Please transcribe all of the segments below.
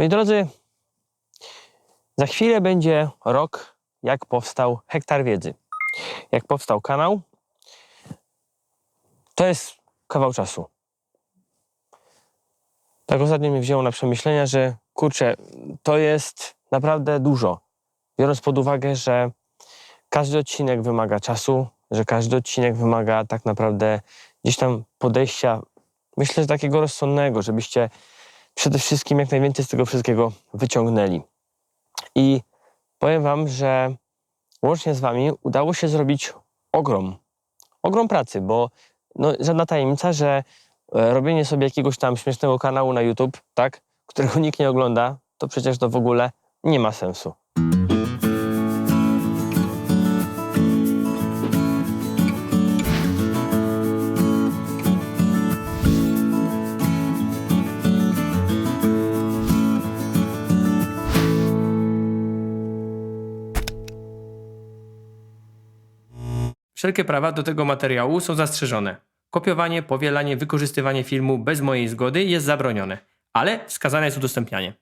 Moi drodzy, za chwilę będzie rok, jak powstał Hektar Wiedzy. Jak powstał kanał. To jest kawał czasu. Tak ostatnio mnie wzięło na przemyślenia, że kurczę, to jest naprawdę dużo. Biorąc pod uwagę, że każdy odcinek wymaga czasu, że każdy odcinek wymaga tak naprawdę gdzieś tam podejścia, myślę, że takiego rozsądnego, żebyście przede wszystkim jak najwięcej z tego wszystkiego wyciągnęli. I powiem Wam, że łącznie z Wami udało się zrobić ogrom, ogrom pracy, bo no, żadna tajemnica, że e, robienie sobie jakiegoś tam śmiesznego kanału na YouTube, tak, którego nikt nie ogląda, to przecież to w ogóle nie ma sensu. Wszelkie prawa do tego materiału są zastrzeżone. Kopiowanie, powielanie, wykorzystywanie filmu bez mojej zgody jest zabronione, ale wskazane jest udostępnianie.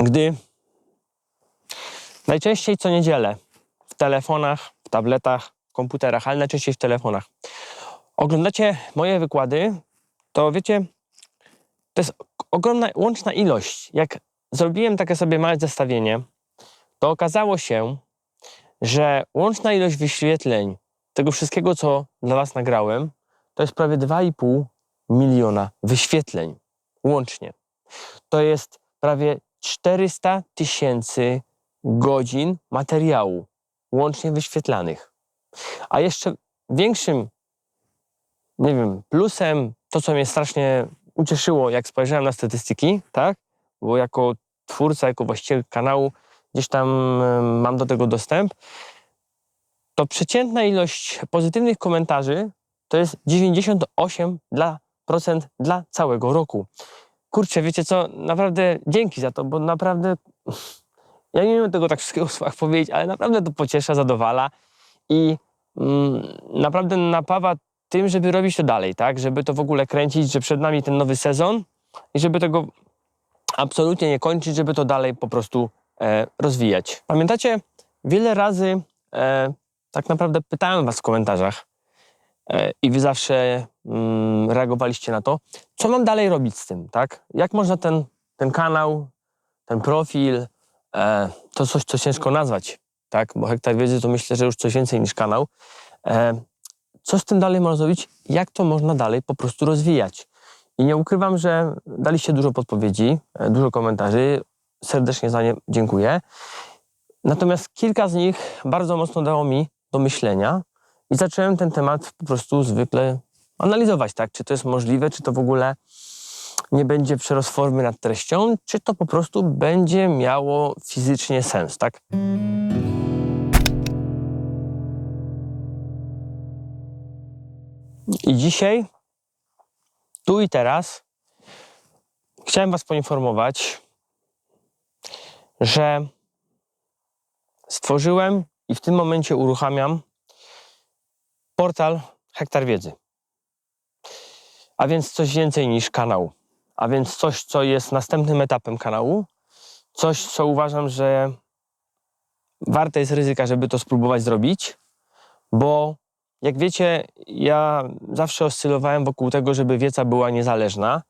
Gdy najczęściej co niedzielę w telefonach, w tabletach, komputerach, ale najczęściej w telefonach oglądacie moje wykłady, to wiecie, to jest ogromna łączna ilość. Jak zrobiłem takie sobie małe zestawienie, to okazało się, że łączna ilość wyświetleń tego wszystkiego, co dla Was nagrałem, to jest prawie 2,5 miliona wyświetleń łącznie. To jest prawie 400 tysięcy godzin materiału łącznie wyświetlanych. A jeszcze większym, nie wiem, plusem, to co mnie strasznie ucieszyło, jak spojrzałem na statystyki, tak? Bo jako twórca, jako właściciel kanału gdzieś tam mam do tego dostęp, to przeciętna ilość pozytywnych komentarzy to jest 98% dla, procent dla całego roku. Kurczę, wiecie co, naprawdę dzięki za to, bo naprawdę ja nie wiem tego tak wszystkiego w słowach powiedzieć, ale naprawdę to pociesza, zadowala i mm, naprawdę napawa tym, żeby robić to dalej, tak? Żeby to w ogóle kręcić, że przed nami ten nowy sezon i żeby tego absolutnie nie kończyć, żeby to dalej po prostu e, rozwijać. Pamiętacie, wiele razy e, tak naprawdę pytałem was w komentarzach e, i wy zawsze mm, reagowaliście na to, co mam dalej robić z tym, tak? Jak można ten, ten kanał, ten profil, e, to coś, co ciężko nazwać, tak? Bo hektar wiedzy to myślę, że już coś więcej niż kanał. E, co z tym dalej można zrobić? Jak to można dalej po prostu rozwijać? I nie ukrywam, że daliście dużo podpowiedzi, dużo komentarzy. Serdecznie za nie dziękuję. Natomiast kilka z nich bardzo mocno dało mi do myślenia i zacząłem ten temat po prostu zwykle analizować, tak? Czy to jest możliwe, czy to w ogóle nie będzie przerost formy nad treścią, czy to po prostu będzie miało fizycznie sens, tak? I dzisiaj, tu i teraz, chciałem Was poinformować, że stworzyłem w tym momencie uruchamiam portal Hektar Wiedzy. A więc coś więcej niż kanał. A więc coś, co jest następnym etapem kanału. Coś, co uważam, że warte jest ryzyka, żeby to spróbować zrobić, bo jak wiecie, ja zawsze oscylowałem wokół tego, żeby wiedza była niezależna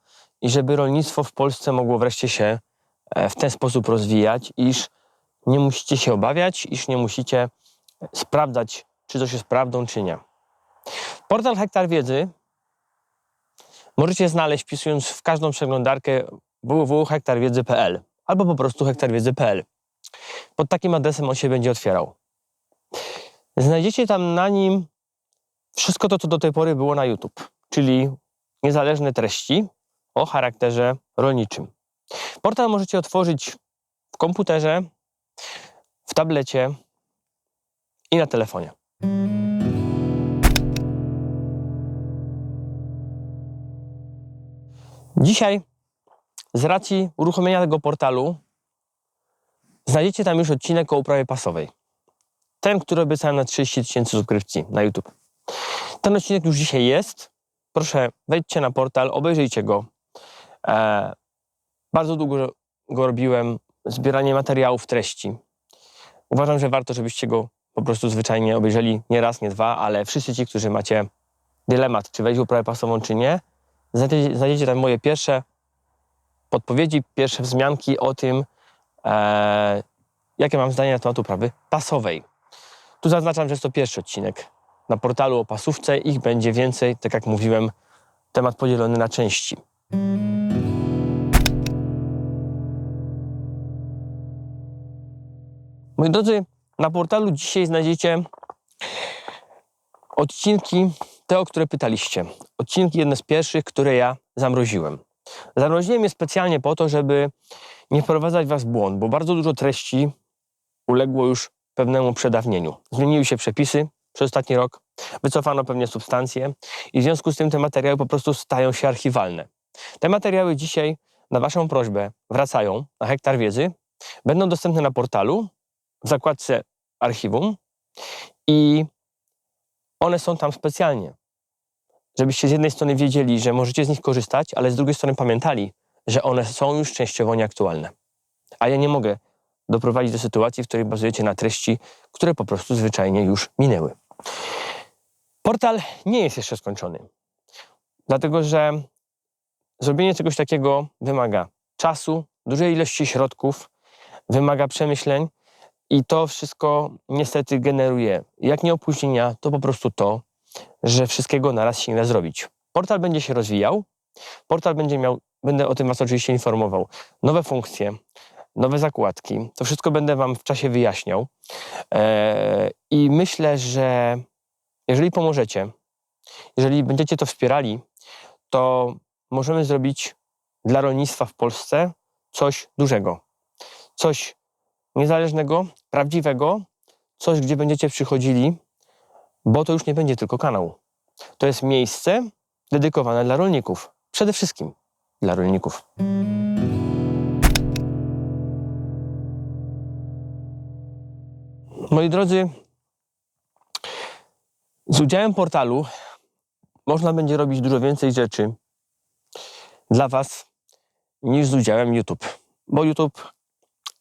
i żeby rolnictwo w Polsce mogło wreszcie się e, w ten sposób rozwijać, iż nie musicie się obawiać, iż nie musicie sprawdzać, czy coś jest prawdą, czy nie. Portal Hektar Wiedzy możecie znaleźć wpisując w każdą przeglądarkę www.hektarwiedzy.pl albo po prostu hektarwiedzy.pl. Pod takim adresem on się będzie otwierał. Znajdziecie tam na nim wszystko to, co do tej pory było na YouTube, czyli niezależne treści o charakterze rolniczym. Portal możecie otworzyć w komputerze, w tablecie i na telefonie. Dzisiaj, z racji uruchomienia tego portalu, znajdziecie tam już odcinek o uprawie pasowej. Ten, który obiecałem na 30 tysięcy subskrypcji na YouTube. Ten odcinek już dzisiaj jest. Proszę, wejdźcie na portal, obejrzyjcie go. E, bardzo długo go robiłem, zbieranie materiałów, treści. Uważam, że warto, żebyście go po prostu zwyczajnie obejrzeli nie raz, nie dwa, ale wszyscy ci, którzy macie dylemat, czy wejść w uprawę pasową, czy nie, znajdziecie, tam moje pierwsze podpowiedzi, pierwsze wzmianki o tym, e, jakie mam zdanie na temat uprawy pasowej. Tu zaznaczam, że jest to pierwszy odcinek. Na portalu o pasówce ich będzie więcej, tak jak mówiłem, temat podzielony na części. Moi drodzy, na portalu dzisiaj znajdziecie odcinki, te, o które pytaliście. Odcinki jedne z pierwszych, które ja zamroziłem. Zamroziłem je specjalnie po to, żeby nie wprowadzać Was w błąd, bo bardzo dużo treści uległo już pewnemu przedawnieniu. Zmieniły się przepisy przez ostatni rok, wycofano pewnie substancje i w związku z tym te materiały po prostu stają się archiwalne. Te materiały dzisiaj na Waszą prośbę wracają na hektar wiedzy, będą dostępne na portalu w zakładce archiwum i one są tam specjalnie, żebyście z jednej strony wiedzieli, że możecie z nich korzystać, ale z drugiej strony pamiętali, że one są już częściowo nieaktualne. A ja nie mogę doprowadzić do sytuacji, w której bazujecie na treści, które po prostu zwyczajnie już minęły. Portal nie jest jeszcze skończony, dlatego że zrobienie czegoś takiego wymaga czasu, dużej ilości środków, wymaga przemyśleń i to wszystko niestety generuje, jak nie opóźnienia, to po prostu to, że wszystkiego naraz się nie da zrobić. Portal będzie się rozwijał, portal będzie miał, będę o tym Was oczywiście informował, nowe funkcje, nowe zakładki. To wszystko będę Wam w czasie wyjaśniał. Eee, I myślę, że jeżeli pomożecie, jeżeli będziecie to wspierali, to możemy zrobić dla rolnictwa w Polsce coś dużego. Coś niezależnego, prawdziwego, coś, gdzie będziecie przychodzili, bo to już nie będzie tylko kanał. To jest miejsce dedykowane dla rolników. Przede wszystkim dla rolników. Moi drodzy, z udziałem portalu można będzie robić dużo więcej rzeczy dla Was niż z udziałem YouTube. Bo YouTube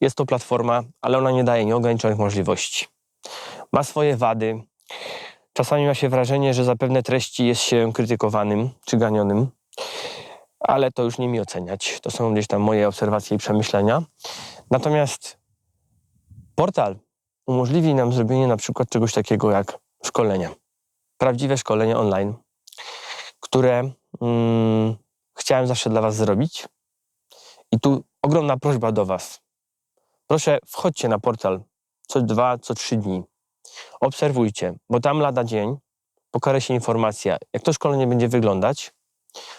jest to platforma, ale ona nie daje nieograniczonych możliwości. Ma swoje wady. Czasami ma się wrażenie, że za pewne treści jest się krytykowanym czy ganionym, ale to już nie mi oceniać. To są gdzieś tam moje obserwacje i przemyślenia. Natomiast portal umożliwi nam zrobienie na przykład czegoś takiego jak szkolenia. Prawdziwe szkolenie online, które mm, chciałem zawsze dla Was zrobić. I tu ogromna prośba do Was. Proszę, wchodźcie na portal co dwa, co trzy dni. Obserwujcie, bo tam lada dzień pokaże się informacja, jak to szkolenie będzie wyglądać,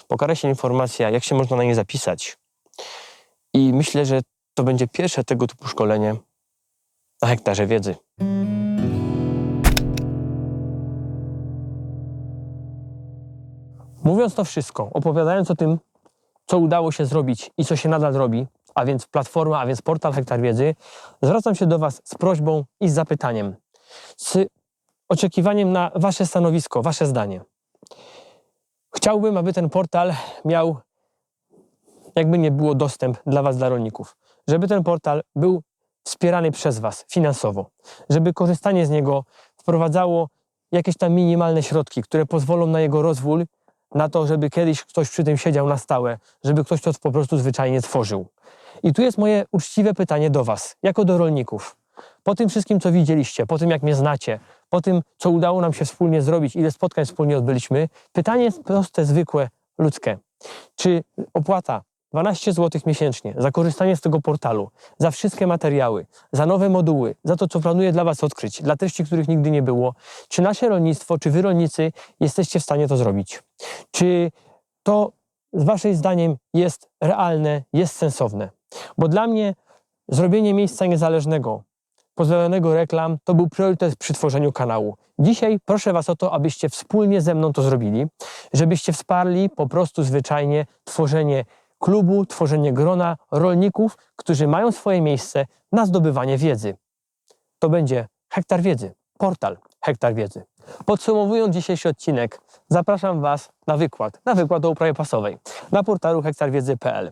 pokaże się informacja, jak się można na nie zapisać. I myślę, że to będzie pierwsze tego typu szkolenie na hektarze wiedzy. Mówiąc to wszystko, opowiadając o tym, co udało się zrobić i co się nadal robi, a więc platforma, a więc portal Hektar Wiedzy, zwracam się do Was z prośbą i z zapytaniem, z oczekiwaniem na Wasze stanowisko, Wasze zdanie. Chciałbym, aby ten portal miał, jakby nie było, dostęp dla Was, dla rolników. Żeby ten portal był wspierany przez Was finansowo. Żeby korzystanie z niego wprowadzało jakieś tam minimalne środki, które pozwolą na jego rozwój, na to, żeby kiedyś ktoś przy tym siedział na stałe, żeby ktoś to po prostu zwyczajnie tworzył. I tu jest moje uczciwe pytanie do Was, jako do rolników. Po tym wszystkim, co widzieliście, po tym, jak mnie znacie, po tym, co udało nam się wspólnie zrobić, ile spotkań wspólnie odbyliśmy, pytanie jest proste, zwykłe, ludzkie. Czy opłata 12 zł miesięcznie za korzystanie z tego portalu, za wszystkie materiały, za nowe moduły, za to, co planuję dla Was odkryć, dla treści, których nigdy nie było, czy nasze rolnictwo, czy Wy rolnicy jesteście w stanie to zrobić? Czy to z Waszej zdaniem jest realne, jest sensowne? Bo dla mnie zrobienie miejsca niezależnego, pozbawionego reklam, to był priorytet przy tworzeniu kanału. Dzisiaj proszę Was o to, abyście wspólnie ze mną to zrobili, żebyście wsparli po prostu zwyczajnie tworzenie klubu, tworzenie grona rolników, którzy mają swoje miejsce na zdobywanie wiedzy. To będzie Hektar Wiedzy, portal Hektar Wiedzy. Podsumowując dzisiejszy odcinek, zapraszam Was na wykład, na wykład o uprawie pasowej na portalu hektarwiedzy.pl.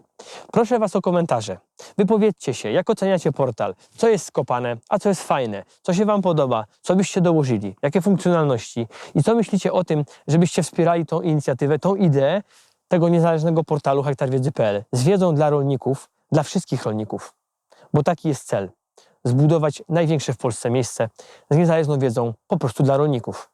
Proszę Was o komentarze. Wypowiedzcie się, jak oceniacie portal, co jest skopane, a co jest fajne, co się Wam podoba, co byście dołożyli, jakie funkcjonalności i co myślicie o tym, żebyście wspierali tą inicjatywę, tą ideę tego niezależnego portalu hektarwiedzy.pl z wiedzą dla rolników, dla wszystkich rolników, bo taki jest cel zbudować największe w Polsce miejsce z niezależną wiedzą po prostu dla rolników.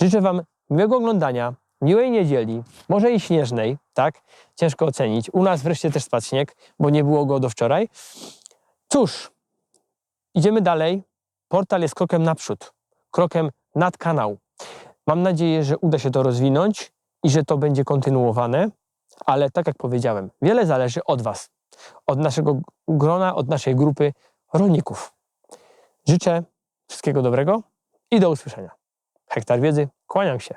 Życzę Wam miłego oglądania, miłej niedzieli, może i śnieżnej, tak? Ciężko ocenić. U nas wreszcie też spadł śnieg, bo nie było go do wczoraj. Cóż, idziemy dalej. Portal jest krokiem naprzód, krokiem nad kanał. Mam nadzieję, że uda się to rozwinąć i że to będzie kontynuowane, ale tak jak powiedziałem, wiele zależy od Was, od naszego grona, od naszej grupy rolników. Życzę wszystkiego dobrego i do usłyszenia. Hektar wiedzy, kłaniam się.